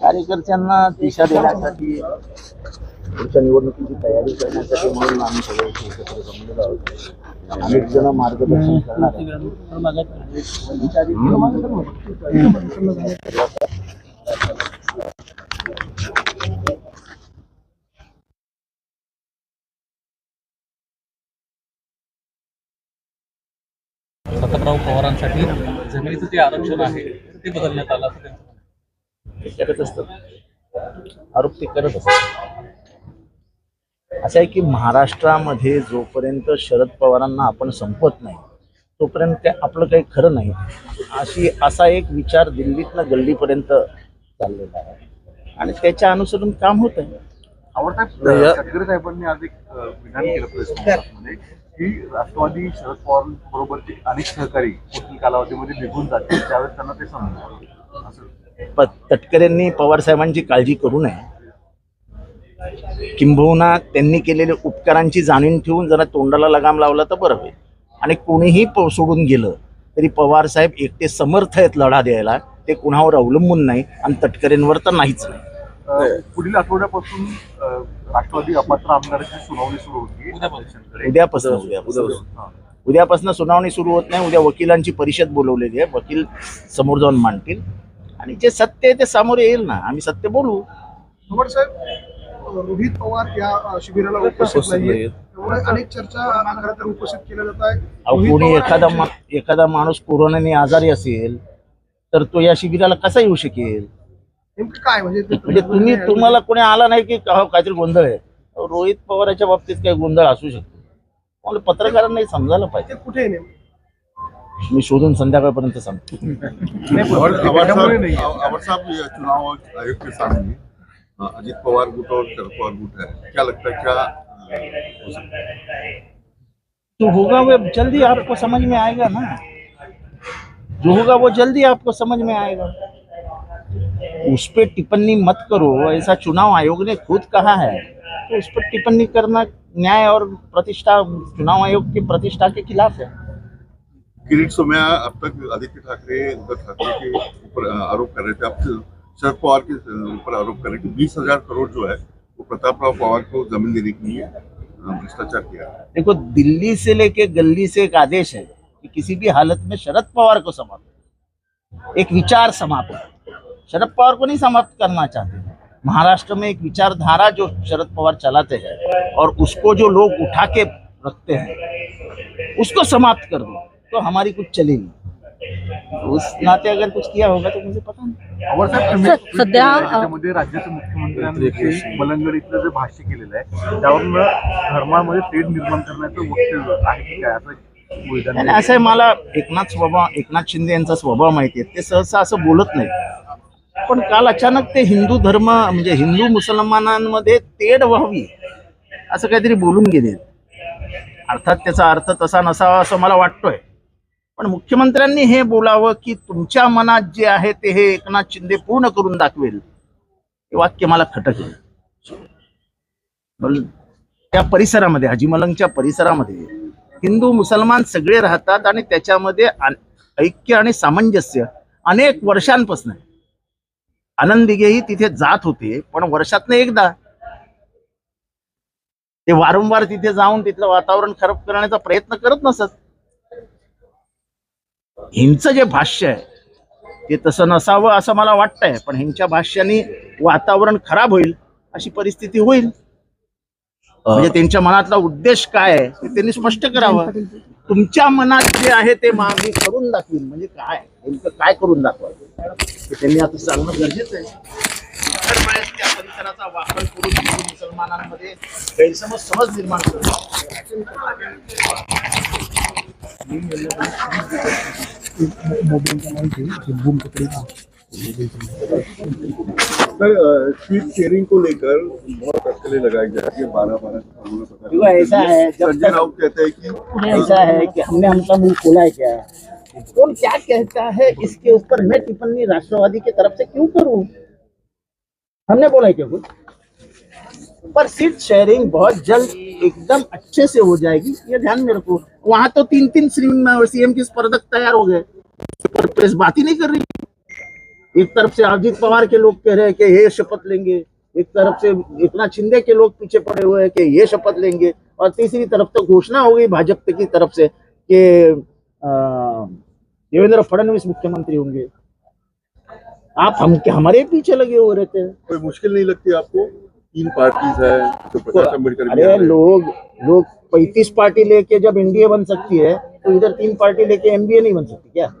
कार्यकर्त्यांना दिशा देण्यासाठी पुढच्या निवडणुकीची तयारी करण्यासाठी म्हणून आम्ही सगळे एकत्र जमलेलो आहोत. अनेक जण मार्गदर्शन करणार सततराव पवारांसाठी जमिनीचं जे आरक्षण आहे ते बदलण्यात आलं असं त्यांचं ते करत असतात. आरोप ते करत असतात. असं आहे की महाराष्ट्रामध्ये जोपर्यंत शरद पवारांना आपण संपत नाही तोपर्यंत ते आपलं काही खरं नाही. अशी असा एक विचार दिल्लीतनं गल्लीपर्यंत चाललेला आहे. आणि त्याच्या अनुसरून काम होत आहे. आवडतात तटकरे साहेबांनी आज एक विधान केलं की राष्ट्रवादी शरद पवार बरोबरचे अनेक सहकारी पुढील कालावधीमध्ये निघून जातील त्यावेळेस त्यांना ते समजणार असं प तटकरेंनी पवार साहेबांची काळजी करू नये. किंबहुना त्यांनी केलेल्या उपकारांची जाणीव ठेवून जरा तोंडाला लगाम लावला तर बरं होईल. आणि कोणीही प- सोडून गेलं तरी पवार साहेब एकटे समर्थ आहेत लढा द्यायला. ते कुणावर अवलंबून नाही आणि तटकरेंवर तर नाहीच नाही. पुढील आठवड्यापासून राष्ट्रवादी अपात्र आमदाराची सुनावणी सुरू होती. उद्यापासून. उद्यापासून. उद्यापासून. उद्यापासून सुनावणी सुरू होत नाही. उद्या वकिलांची परिषद बोलवलेली आहे. वकील समोर जाऊन मांडतील. आणि जे सत्य आहे ते सामोरे येईल ना. आम्ही सत्य बोलू. साहेब रोहित पवार या शिबिराला उपस्थित नाहीये. अनेक चर्चा उपस्थित केल्या जात आहे कोणी एखादा मा- एखादा माणूस कोरोनाने आजारी असेल तर तो या शिबिराला कसा येऊ शकेल? नेमकं काय म्हणजे ते- म्हणजे तुम्ही तुम्हाला कोणी आला नाही की अहो, काहीतरी गोंधळ आहे? रोहित पवाराच्या बाबतीत काही गोंधळ असू शकतो. मला पत्रकारांनाही समजायला पाहिजे. ते कुठे आहे नेमकं? मी शोधून संध्याकाळपर्यंत सांगतो. चुनाव आयोग के सामने अजित पवार गुट और शरद पवार गुट है. क्या लगता है क्या सकता है? होगा वो जल्दी आपको समझ में आएगा ना। जो होगा वो जल्दी आपको समझ में आएगा। उस पर टिप्पणी मत करो। ऐसा चुनाव आयोग ने खुद कहा है। तो उस पर टिप्पणी करना न्याय और प्रतिष्ठा चुनाव आयोग की प्रतिष्ठा के खिलाफ है। किरीट सोमया अब तक आदित्य ठाकरे, उद्धव ठाकरे के ऊपर आरोप कर रहे थे। अब शरद पवार के ऊपर आरोप कर रहे कि बीस हज़ार करोड़ जो है, वो प्रताप राव पवार को ज़मीन देने के लिए भ्रष्टाचार किया। देखो, दिल्ली से लेके गली से एक आदेश है कि किसी भी हालत में शरद पवार को समाप्त एक विचार समाप्त शरद पवार को नहीं समाप्त करना चाहते महाराष्ट्र में एक विचारधारा जो शरद पवार चलाते हैं और उसको जो लोग उठा के रखते हैं, उसको समाप्त कर दो। तो हमारी कुछ चलेगी। उस नाते अगर कुछ किया होगा तो मुझे पता नहीं। सध्या, त्याच्यामध्ये राज्याच्या मुख्यमंत्र्यांविषयी मलंगड इथलं जे भाष्य केलेलं आहे त्यावरून धर्मामध्ये तेढ निर्माण करण्याचं वक्तव्य आहे की काय? असं आहे मला एकनाथ स्वभाव एकनाथ शिंदे यांचा स्वभाव माहिती आहे. ते सहसा असं बोलत नाही पण काल अचानक ते हिंदू धर्म म्हणजे हिंदू मुसलमानांमध्ये तेढ व्हावी असं काहीतरी बोलून गेले. अर्थात त्याचा अर्थ तसा नसावा असं मला वाटतोय. पण मुख्यमंत्र्यांनी हे बोलावं की तुमच्या मनात जे आहे ते हे एकनाथ शिंदे पूर्ण करून दाखवेल. हे वाक्य मला खटकलं. त्या परिसरामध्ये हाजीमलंगच्या परिसरामध्ये हिंदू मुसलमान सगळे राहतात आणि त्याच्यामध्ये ऐक्य आणि सामंजस्य अनेक वर्षांपासून आहे. आनंद दिघेही तिथे जात होते पण वर्षातनं एकदा. ते वारंवार तिथे जाऊन तिथलं वातावरण खराब करण्याचा प्रयत्न करत नसत. हिंचं जे भाष्य आहे ते तसं नसावं असं मला वाटतंय पण ह्यांच्या भाष्याने वातावरण खराब होईल अशी परिस्थिती होईल. म्हणजे त्यांच्या मनातला उद्देश काय आहे ते त्यांनी स्पष्ट करावं. तुमच्या मनात जे आहे ते मा- मी करून दाखवीन. म्हणजे काय? नेमकं काय करून दाखवा ते त्यांनी आता सांगणं गरजेचं आहे. त्या परिसराचा वापर करून मुसलमानांमध्ये गैरसमज समज निर्माण करू सर सीट शेयरिंग को लेकर बहुत अटकलें लगाई जा रही है बारह बारह ऐसा है, जब संजय राउत कहते हैं कि ऐसा है कि हमने हमका मुँह खोला है क्या? कौन क्या कहता है इसके ऊपर मैं टिप्पणी राष्ट्रवादी की तरफ़ से क्यों करूँ? हमने बोला है क्या कुछ? पर सीट शेयरिंग बहुत जल्द एकदम अच्छे से हो जाएगी। ये ध्यान में रखो वहाँ तो तीन तीन सीएम की स्पर्धक तैयार हो गए। पर प्रेस बात ही नहीं कर रही। एक तरफ़ से अजित पवार के लोग कह रहे हैं कि ये शपथ लेंगे। एक तरफ़ से एकनाथ शिंदे के लोग पीछे पड़े हुए हैं कि ये शपथ लेंगे। और तीसरी तरफ़ तो घोषणा हो गई भाजपा की तरफ़ से कि देवेंद्र फडणवीस मुख्यमंत्री होंगे। आप हम, हमारे पीछे लगे हुए रहते हैं। कोई मुश्किल नहीं लगती आपको? तीन पार्टीज़ है तो प्रकाश अंबेडकर अरे लोग लोग पैंतीस पार्टी लेके जब एनडीए बन सकती है तो इधर तीन पार्टी लेके एनडीए नहीं बन सकती क्या?